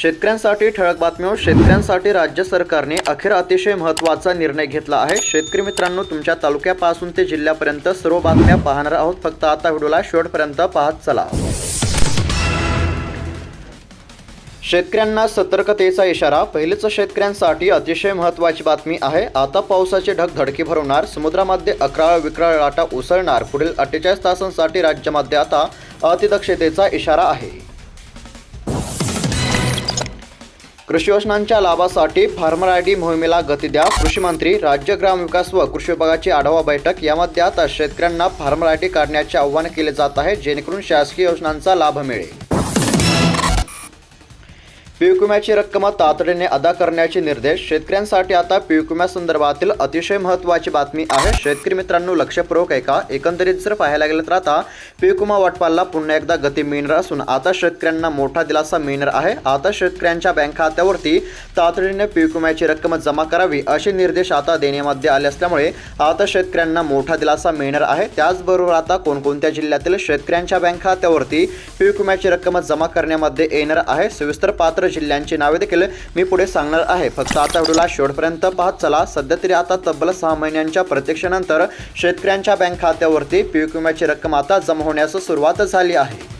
शेतकऱ्यांसाठी ठळक बातम्या शेतकऱ्यांसाठी राज्य सरकारने अखेर अतिशय महत्त्वाचा निर्णय घेतला आहे. शेतकरी मित्रांनो तुमच्या तालुक्यापासून ते जिल्ह्यापर्यंत सर्व बातम्या पाहणार आहोत. फक्त आता व्हिडिओला शेवटपर्यंत पाहत चला. शेतकऱ्यांना सतर्कतेचा इशारा. पहिलेच शेतकऱ्यांसाठी अतिशय महत्त्वाची बातमी आहे. आता पावसाचे ढग धडकी भरवणार. समुद्रामध्ये अकरा विकराळ लाटा उसळणार. पुढील अठ्ठेचाळीस तासांसाठी राज्यामध्ये आता अतिदक्षतेचा इशारा आहे. कृषी योजनांच्या लाभासाठी फार्मर आय डी मोहिमेला गती द्या. कृषी मंत्री राज्य ग्रामविकास व कृषी विभागाची आढावा बैठक. यामध्ये आता शेतकऱ्यांना फार्मर आय डी काढण्याचे आवाहन केले जात आहे जेणेकरून शासकीय योजनांचा लाभ मिळेल. पीक विम्याची रक्कम तातडीने अदा करण्याचे निर्देश शेतकऱ्यांसाठी आता पीक विम्यासंदर्भातील अतिशय महत्त्वाची बातमी आहे. शेतकरी मित्रांनो लक्षपूर्वक ऐका. एकंदरीत जर पाहायला गेलं तर आता पीक विमा वाटपाला पुन्हा एकदा गती मिळणार असून आता शेतकऱ्यांना मोठा दिलासा मिळणार आहे. आता शेतकऱ्यांच्या बँक खात्यावरती तातडीने पीक विम्याची रक्कम जमा करावी असे निर्देश आता देण्यामध्ये आले असल्यामुळे आता शेतकऱ्यांना मोठा दिलासा मिळणार आहे. त्याचबरोबर आता कोणकोणत्या जिल्ह्यातील शेतकऱ्यांच्या बँक खात्यावरती पीक विम्याची रक्कम जमा करण्यामध्ये येणार आहे सविस्तर पात्र जिल्ह्यांची नावे देखील मी पुढे सांगणार आहे. फक्त आता व्हिडिओला शेवटपर्यंत पाहत चला सध्या तरी आता तब्बल सहा महिन्यांच्या प्रतीक्षेनंतर शेतकऱ्यांच्या बँक खात्यावरती पीक विम्याची रक्कम आता जमा होण्यास सुरुवात झाली आहे.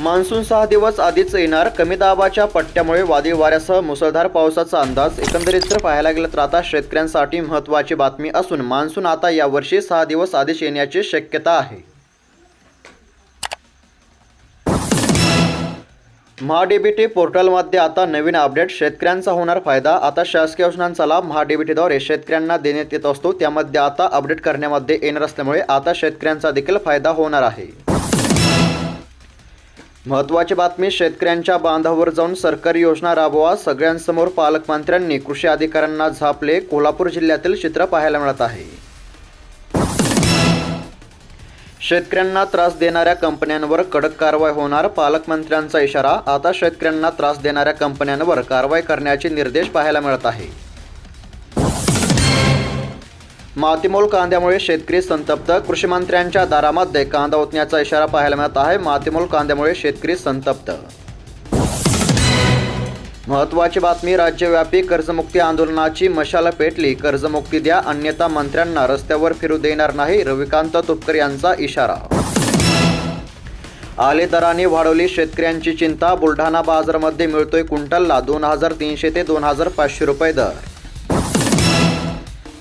मान्सून सहा दिवस आधीच येणार. कमी दाबाच्या पट्ट्यामुळे वादळी वाऱ्यासह मुसळधार पावसाचा अंदाज. एकंदरीत जर पाहायला गेलं तर आता शेतकऱ्यांसाठी महत्त्वाची बातमी असून मान्सून आता यावर्षी सहा दिवस आधीच येण्याची शक्यता आहे. महाडीबीटी पोर्टलमध्ये आता नवीन अपडेट. शेतकऱ्यांचा होणार फायदा. आता शासकीय योजनांचा लाभ महाडीबीटीद्वारे शेतकऱ्यांना देण्यात येत असतो. त्यामध्ये आता अपडेट करण्यामध्ये येणार असल्यामुळे आता शेतकऱ्यांचा देखील फायदा होणार आहे. महत्त्वाची बातमी शेतकऱ्यांच्या बांधावर जाऊन सरकारी योजना राबवा. सगळ्यांसमोर पालकमंत्र्यांनी कृषी अधिकाऱ्यांना झापले. कोल्हापूर जिल्ह्यातील चित्र पाहायला मिळत आहे. शेतकऱ्यांना त्रास देणाऱ्या कंपन्यांवर कडक कारवाई होणार पालकमंत्र्यांचा इशारा. आता शेतकऱ्यांना त्रास देणाऱ्या कंपन्यांवर कारवाई करण्याचे निर्देश पाहायला मिळत आहे. मातीमोल कांद्यामुळे शेतकरी संतप्त. कृषी मंत्र्यांच्या दारामध्ये कांदा ओतण्याचा इशारा पाहायला मिळत आहे. मातीमोल कांद्यामुळे शेतकरी संतप्त. महत्त्वाची बातमी राज्यव्यापी कर्जमुक्ती आंदोलनाची मशाल पेटली. कर्जमुक्ती द्या अन्यथा मंत्र्यांना रस्त्यावर फिरू देणार नाही रविकांत तुपकर यांचा इशारा. आले दराने वाढवली शेतकऱ्यांची चिंता बुलढाणा बाजारमध्ये मिळतोय क्विंटलला दोन हजार तीनशे ते दोन हजार पाचशे रुपये दर.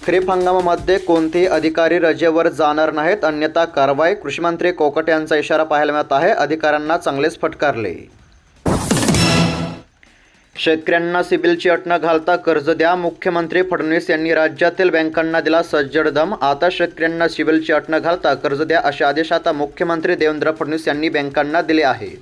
खरीप हंगामामध्ये कोणतेही अधिकारी रजेवर जाणार नाहीत अन्यथा कारवाई कृषीमंत्री कोकट यांचा इशारा पाहायला मिळत आहे. अधिकाऱ्यांना चांगलेच फटकारले. शेतकऱ्यांना सिबिलची अट न घालता कर्ज द्या. मुख्यमंत्री फडणवीस यांनी राज्यातील बँकांना दिला सज्जड दम. आता शेतकऱ्यांना सिबिलची अट न घालता कर्ज द्या असे आदेश आता मुख्यमंत्री देवेंद्र फडणवीस यांनी बँकांना दिले आहेत.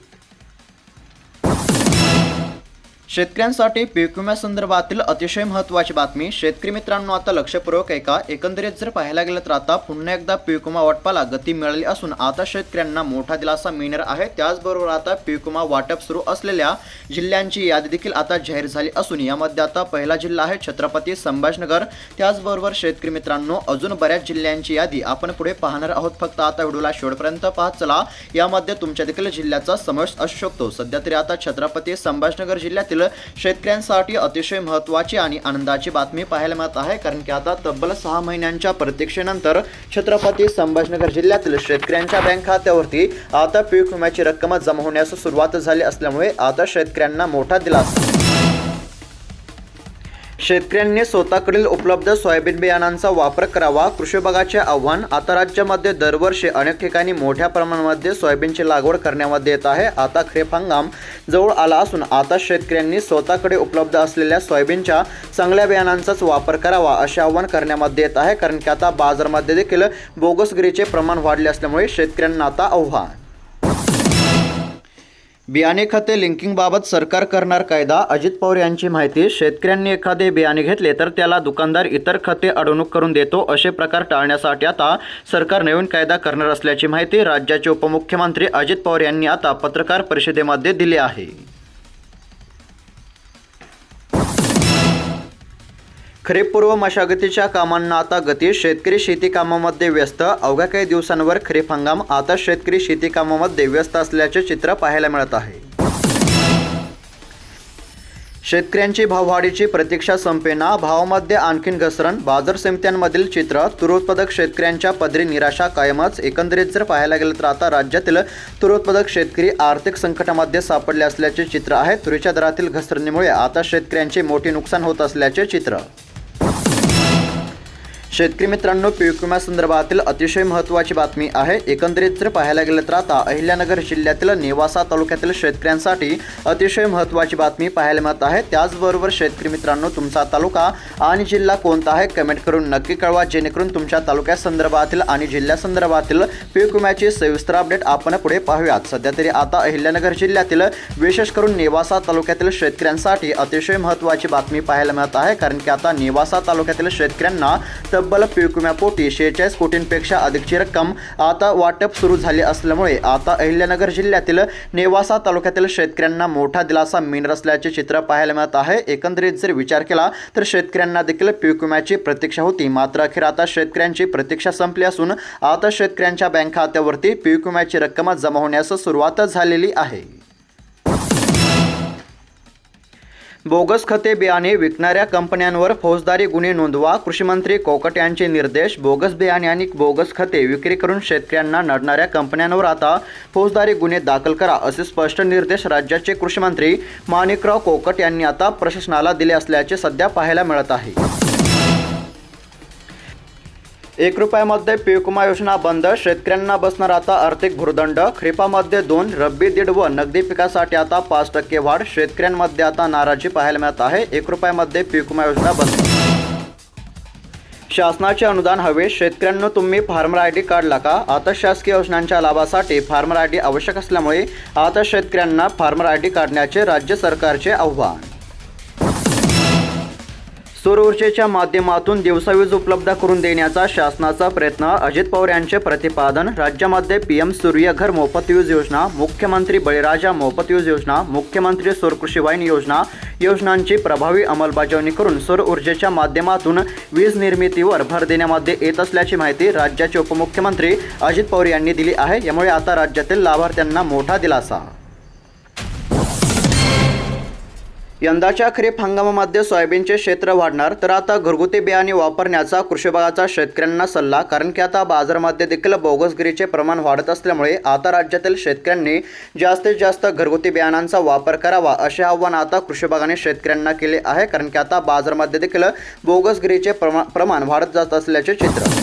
शेतकऱ्यांसाठी पीक विम्यासंदर्भातील अतिशय महत्त्वाची बातमी. शेतकरी मित्रांनो आता लक्षपूर्वक ऐका. एकंदरीत जर पाहायला गेलं तर आता पुन्हा एकदा पीक विमा वाटपाला गती मिळाली असून आता शेतकऱ्यांना मोठा दिलासा मिळणार आहे. त्याचबरोबर आता पीक विमा वाटप सुरू असलेल्या जिल्ह्यांची यादी देखील आता जाहीर झाली असून यामध्ये आता पहिला जिल्हा आहे छत्रपती संभाजनगर. त्याचबरोबर शेतकरी मित्रांनो अजून बऱ्याच जिल्ह्यांची यादी आपण पुढे पाहणार आहोत. फक्त आता व्हिडिओला शेवटपर्यंत पाहत चला. यामध्ये तुमच्या देखील जिल्ह्याचा समावेश असू शकतो. सध्या तरी आता छत्रपती संभाजनगर जिल्ह्यातील शेतकऱ्यांसाठी अतिशय महत्त्वाची आणि आनंदाची बातमी पाहायला मिळत आहे. कारण की आता तब्बल सहा महिन्यांच्या प्रतीक्षेनंतर छत्रपती संभाजीनगर जिल्ह्यातील शेतकऱ्यांच्या बँक खात्यावरती आता पीक विम्याची रक्कम जमा होण्यास सुरुवात झाली असल्यामुळे आता शेतकऱ्यांना मोठा दिलासा. शेतकऱ्यांनी स्वतःकडील उपलब्ध सोयाबीन बियाणांचा वापर करावा. कृषी विभागाचे आव्हान आता राज्यामध्ये दरवर्षी अनेक ठिकाणी मोठ्या प्रमाणामध्ये सोयाबीनची लागवड करण्यामध्ये येत आहे. आता खरीप हंगाम जवळ आला असून आता शेतकऱ्यांनी स्वतःकडे उपलब्ध असलेल्या सोयाबीनच्या चांगल्या बियाणांचाच वापर करावा असे आव्हान करण्यामध्ये येत आहे. कारण की आता बाजारामध्ये देखील बोगसगिरीचे प्रमाण वाढले असल्यामुळे शेतकऱ्यांना आता आव्हान बियाणे खते लिंकिंगबाबत सरकार करणार कायदा? अजित पवार यांची माहिती शेतकऱ्यांनी एखादे बियाणे घेतले तर त्याला दुकानदार इतर खते अडवणूक करून देतो असे प्रकार टाळण्यासाठी आता सरकार नवीन कायदा करणार असल्याची माहिती राज्याचे उपमुख्यमंत्री अजित पवार यांनी आता पत्रकार परिषदेमध्ये दिली आहे. खरीपपूर्व मशागतीच्या कामांना आता गती. शेतकरी शेती कामामध्ये व्यस्त. अवघ्या काही दिवसांवर खरीप हंगाम. आता शेतकरी शेती कामामध्ये व्यस्त असल्याचे चित्र पाहायला मिळत आहे. शेतकऱ्यांची भाववाढीची प्रतीक्षा संपेना. भावामध्ये आणखीन घसरण. बाजार समित्यांमधील चित्र. तुरोत्पादक शेतकऱ्यांच्या पदरी निराशा कायमच. एकंदरीत जर पाहायला गेलं तर आता राज्यातील तुरोत्पादक शेतकरी आर्थिक संकटामध्ये सापडले असल्याचे चित्र आहे. तुरीच्या दरातील घसरणीमुळे आता शेतकऱ्यांचे मोठे नुकसान होत असल्याचे चित्र. शेतकरी मित्रांनो पीक विम्यासंदर्भातील अतिशय महत्त्वाची बातमी आहे. एकंदरीत जर पाहायला गेलं तर आता अहिल्यानगर जिल्ह्यातील नेवासा तालुक्यातील शेतकऱ्यांसाठी अतिशय महत्त्वाची बातमी पाहायला मिळत आहे. त्याचबरोबर शेतकरी मित्रांनो तुमचा तालुका आणि जिल्हा कोणता आहे कमेंट करून नक्की कळवा जेणेकरून तुमच्या तालुक्यासंदर्भातील आणि जिल्ह्यासंदर्भातील पीक विम्याची सविस्तर अपडेट आपण पुढे पाहूयात. सध्या तरी आता अहिल्यानगर जिल्ह्यातील विशेष करून नेवासा तालुक्यातील शेतकऱ्यांसाठी अतिशय महत्त्वाची बातमी पाहायला मिळत आहे. कारण की आता नेवासा तालुक्यातील शेतकऱ्यांना तब्बल पीक विम्यापोटी शेहेचाळीस कोटींपेक्षा अधिकची रक्कम आता वाटप सुरू झाली असल्यामुळे आता अहिल्यानगर जिल्ह्यातील नेवासा तालुक्यातील शेतकऱ्यांना मोठा दिलासा मिळणार असल्याचे चित्र पाहायला मिळत आहे. एकंदरीत जर विचार केला तर शेतकऱ्यांना देखील पीक विम्याची प्रतीक्षा होती. मात्र अखेर आता शेतकऱ्यांची प्रतीक्षा संपली असून आता शेतकऱ्यांच्या बँक खात्यावरती पीक विम्याची रक्कम जमा होण्यास सुरुवात झालेली आहे. बोगस खते बियाणे विकणाऱ्या कंपन्यांवर फौजदारी गुन्हे नोंदवा कृषीमंत्री कोकट यांचे निर्देश बोगस बियाणे आणि बोगस खते विक्री करून शेतकऱ्यांना नडणाऱ्या कंपन्यांवर आता फौजदारी गुन्हे दाखल करा असे स्पष्ट निर्देश राज्याचे कृषीमंत्री माणिकराव कोकट यांनी आता प्रशासनाला दिले असल्याचे सध्या पाहायला मिळत आहे. एक रुपयामध्ये पीक विमा योजना बंद शेतकऱ्यांना बसणार आता आर्थिक भूर्दंड. खरीपामध्ये दोन रब्बी दीड व नगदी पिकासाठी आता पाच टक्के वाढ. शेतकऱ्यांमध्ये आता नाराजी पाहायला मिळत आहे. एक रुपयामध्ये पीक विमा योजना बंद. शासनाचे अनुदान हवे. शेतकऱ्यांना तुम्ही फार्मर आय डी काढला का? आता शासकीय योजनांच्या लाभासाठी फार्मर आय डी आवश्यक असल्यामुळे आता शेतकऱ्यांना फार्मर आय डी काढण्याचे राज्य सरकारचे आव्हान. सौर ऊर्जेच्या माध्यमातून दिवसावीज उपलब्ध करून देण्याचा शासनाचा प्रयत्न. अजित पवार यांचे प्रतिपादन राज्यामध्ये पीएम सूर्यघर मोफत वीज योजना मुख्यमंत्री बळीराजा मोफत वीज योजना मुख्यमंत्री सौर कृषी योजना योजनांची प्रभावी अंमलबजावणी करून सौर ऊर्जेच्या माध्यमातून वीज निर्मितीवर भर देण्यामध्ये येत असल्याची माहिती राज्याचे उपमुख्यमंत्री अजित पवार यांनी दिली आहे. यामुळे आता राज्यातील लाभार्थ्यांना मोठा दिलासा. यंदाच्या खरीप हंगामामध्ये सोयाबीनचे क्षेत्र वाढणार तर आता घरगुती बियाणे वापरण्याचा कृषी विभागाचा शेतकऱ्यांना सल्ला कारण की आता बाजारामध्ये देखील बोगसगिरीचे प्रमाण वाढत असल्यामुळे आता राज्यातील शेतकऱ्यांनी जास्तीत जास्त घरगुती बियाणांचा वापर करावा असे आव्हान आता कृषी विभागाने शेतकऱ्यांना केले आहे कारण की आता बाजारामध्ये देखील बोगसगिरीचे प्रमा प्रमाण वाढत जात असल्याचे चित्र.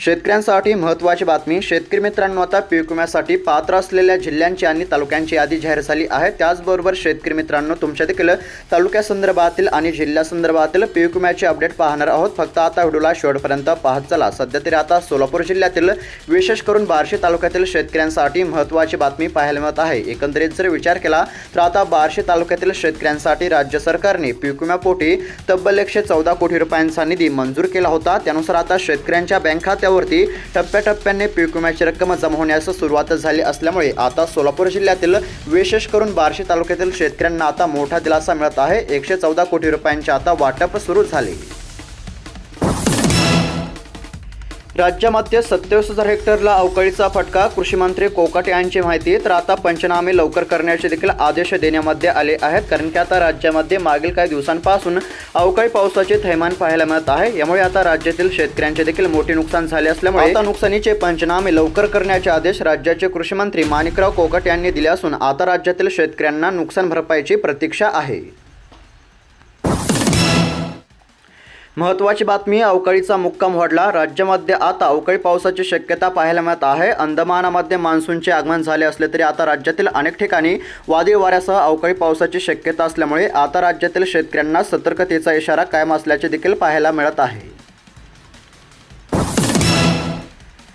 शेतकऱ्यांसाठी महत्त्वाची बातमी शेतकरी मित्रांनो आता पीक विम्यासाठी पात्र असलेल्या जिल्ह्यांची आणि तालुक्यांची यादी जाहीर झाली आहे. त्याचबरोबर शेतकरी मित्रांनो तुमच्या देखील तालुक्यासंदर्भातील आणि जिल्ह्यासंदर्भातील पीक विम्याचे अपडेट पाहणार आहोत. फक्त आता व्हिडिओला शेवटपर्यंत पाहत चला. सध्या तरी आता सोलापूर जिल्ह्यातील विशेष करून बार्शी तालुक्यातील शेतकऱ्यांसाठी महत्त्वाची बातमी पाहायला मिळत आहे. एकंदरीत जर विचार केला तर आता बार्शी तालुक्यातील शेतकऱ्यांसाठी राज्य सरकारने पीक विम्यापोटी तब्बल एकशे चौदा कोटी रुपयांचा निधी मंजूर केला होता. त्यानुसार आता शेतकऱ्यांच्या बँक खात्यात रस्त्यावरती टप्प्याटप्प्याने पीक विम्याची रक्कम जमा होण्यास सुरुवात झाली असल्यामुळे आता सोलापूर जिल्ह्यातील विशेष करून बार्शी तालुक्यातील शेतकऱ्यांना आता मोठा दिलासा मिळत आहे. एकशे चौदा कोटी रुपयांचे आता वाटप सुरू झाले. राज्यामध्ये सत्तावीस हजार हेक्टरला अवकाळीचा फटका. कृषीमंत्री कोकाटे यांची माहिती तर आता पंचनामे लवकर करण्याचे देखील आदेश देण्यामध्ये आले आहेत. कारण की आता राज्यामध्ये मागील काही दिवसांपासून अवकाळी पावसाचे थैमान पाहायला मिळत आहे. यामुळे आता राज्यातील शेतकऱ्यांचे देखील मोठे नुकसान झाले असल्यामुळे आता नुकसानीचे पंचनामे लवकर करण्याचे आदेश राज्याचे कृषीमंत्री माणिकराव कोकट यांनी दिले असून आता राज्यातील शेतकऱ्यांना नुकसान भरपाईची प्रतीक्षा आहे. महत्त्वाची बातमी अवकाळीचा मुक्काम वाढला. राज्यामध्ये आता अवकाळी पावसाची शक्यता पाहायला मिळत आहे. अंदमानामध्ये मान्सूनचे आगमन झाले असले तरी आता राज्यातील अनेक ठिकाणी वादळी वाऱ्यासह अवकाळी पावसाची शक्यता असल्यामुळे आता राज्यातील शेतकऱ्यांना सतर्कतेचा इशारा कायम असल्याचे देखील पाहायला मिळत आहे.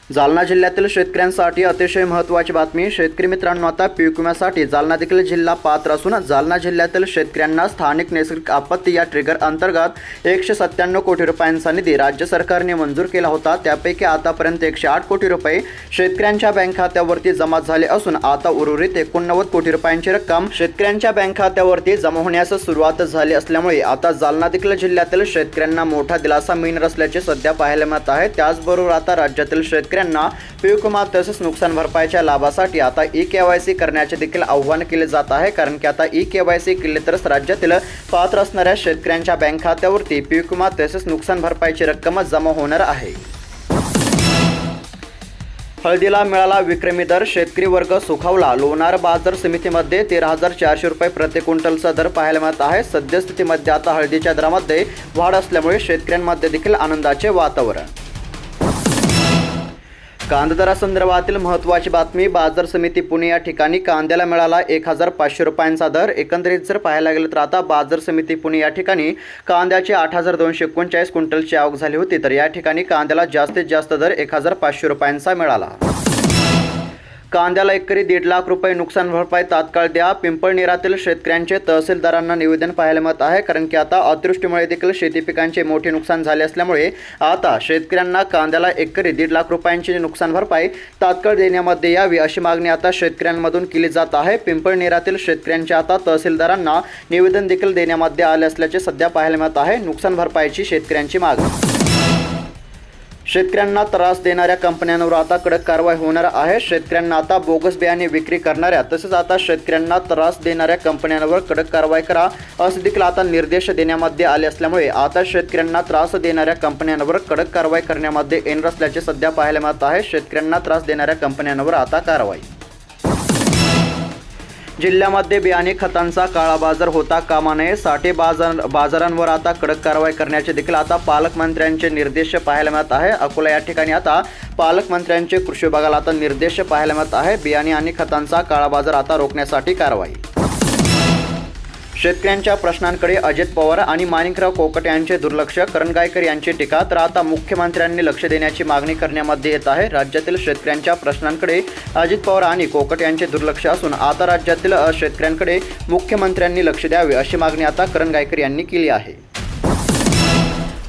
जालना जिल्ह्यातील शेतकऱ्यांसाठी अतिशय महत्त्वाची बातमी. शेतकरी मित्रांनो आता पीक विम्यासाठी जालना देखील जिल्हा पात्र असून जालना जिल्ह्यातील शेतकऱ्यांना स्थानिक नैसर्गिक आपत्ती या ट्रिगर अंतर्गत एकशे सत्त्याण्णव कोटी रुपयांचा निधी राज्य सरकारने मंजूर केला होता. त्यापैकी आतापर्यंत एकशे आठ कोटी रुपये शेतकऱ्यांच्या बँक खात्यावरती जमा झाले असून आता उर्वरित एकोणनव्वद कोटी रुपयांची रक्कम शेतकऱ्यांच्या बँक खात्यावरती जमा होण्यास सुरुवात झाली असल्यामुळे आता जालना देखील जिल्ह्यातील शेतकऱ्यांना मोठा दिलासा मिळणार असल्याचे सध्या पाहायला मिळत आहे. त्याचबरोबर आता राज्यातील शेतकरी शेतकऱ्यांना पीक विमा तसेच नुकसान भरपाईच्या लाभासाठी आता ई के वाय सी करण्याचे देखील आव्हान केले जात आहे. कारण की आता ई के वाय सी केले तरच राज्यातील पात्र असणाऱ्या शेतकऱ्यांच्या बँक खात्यावरती पीक विमा तसेच नुकसान भरपाईची रक्कम जमा होणार आहे. हळदीला मिळाला विक्रमी दर शेतकरी वर्ग सुखावला. लोणार बाजार समितीमध्ये तेरा हजार चारशे रुपये प्रति क्विंटलचा दर पाहायला मिळत आहे. सद्यस्थितीमध्ये आता हळदीच्या दरामध्ये वाढ असल्यामुळे शेतकऱ्यांमध्ये देखील आनंदाचे वातावरण. कांददरासंदर्भातील महत्त्वाची बातमी बाजार समिती पुणे या ठिकाणी कांद्याला मिळाला एक हजार पाचशे रुपयांचा दर. एकंदरीत जर पाहायला गेलं तर आता बाजार समिती पुणे या ठिकाणी कांद्याची आठ हजार दोनशे एकोणचाळीस क्विंटलची आवक झाली होती. तर या ठिकाणी कांद्याला जास्तीत जास्त दर एक हजार पाचशे रुपयांचा मिळाला. कांद्याला एकरी दीड लाख रुपये नुकसान भरपाई तात्काळ द्या. पिंपळनेरातील शेतकऱ्यांचे तहसीलदारांना निवेदन पाहायला मिळत आहे कारण की आता अतिवृष्टीमुळे देखील शेती पिकांचे मोठे नुकसान झाले असल्यामुळे आता शेतकऱ्यांना कांद्याला एकरी दीड लाख रुपयांची नुकसान भरपाई तात्काळ देण्यामध्ये यावी अशी मागणी आता शेतकऱ्यांमधून केली जात आहे. पिंपळनेरातील शेतकऱ्यांच्या आता तहसीलदारांना निवेदन देखील देण्यामध्ये आले असल्याचे सध्या पाहायला मिळत आहे. नुकसान भरपाईची शेतकऱ्यांची मागणी शेतकऱ्यांना त्रास देणाऱ्या कंपन्यांवर आता कडक कारवाई होणार आहे. शेतकऱ्यांना आता बोगस बियाणे विक्री करणाऱ्या तसेच आता शेतकऱ्यांना त्रास देणाऱ्या कंपन्यांवर कडक कारवाई करा असे देखील आता निर्देश देण्यामध्ये आले असल्यामुळे आता शेतकऱ्यांना त्रास देणाऱ्या कंपन्यांवर कडक कारवाई करण्यामध्ये येणार असल्याचे सध्या पाहायला मिळत आहे. शेतकऱ्यांना त्रास देणाऱ्या कंपन्यांवर आता कारवाई. जिल्ह्यामध्ये बियाणे खतांचा काळा बाजार होता कामा नये साठे बाजार बाजारांवर आता कडक कारवाई करण्याचे देखील आता पालकमंत्र्यांचे निर्देश पाहायला मिळत आहे. अकोला या ठिकाणी आता पालकमंत्र्यांचे कृषी विभागाला आता निर्देश पाहायला मिळत आहे. बियाणे आणि खतांचा काळा बाजार आता रोखण्यासाठी कारवाई शेतकऱ्यांच्या प्रश्नांकडे अजित पवार आणि माणिकराव कोकट यांचे दुर्लक्ष. करण गायकर यांची टीका. तर आता मुख्यमंत्र्यांनी लक्ष देण्याची मागणी करण्यामध्ये येत आहे. राज्यातील शेतकऱ्यांच्या प्रश्नांकडे अजित पवार आणि कोकट यांचे दुर्लक्ष असून आता राज्यातील शेतकऱ्यांकडे मुख्यमंत्र्यांनी लक्ष द्यावे अशी मागणी आता करण गायकर यांनी केली आहे.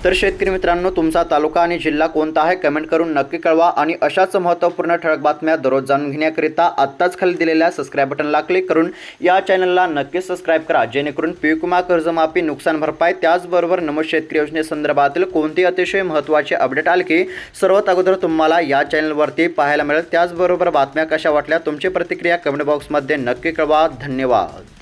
तर शेतकरी मित्रांनो तुमचा तालुका आणि जिल्हा कोणता आहे कमेंट करून नक्की कळवा आणि अशाच महत्त्वपूर्ण ठळक बातम्या दररोज जाणून घेण्याकरिता आत्ताच खाली दिलेल्या सबस्क्राईब बटनला क्लिक करून या चॅनलला नक्कीच सबस्क्राईब करा जेणेकरून पीक विमा कर्जमाफी नुकसान भरपाई त्याचबरोबर नमो शेतकरी योजनेसंदर्भातील कोणती अतिशय महत्त्वाचे अपडेट आले की सर्वात अगोदर तुम्हाला या चॅनलवरती पाहायला मिळेल. त्याचबरोबर बातम्या कशा वाटल्या तुमची प्रतिक्रिया कमेंट बॉक्समध्ये नक्की कळवा. धन्यवाद.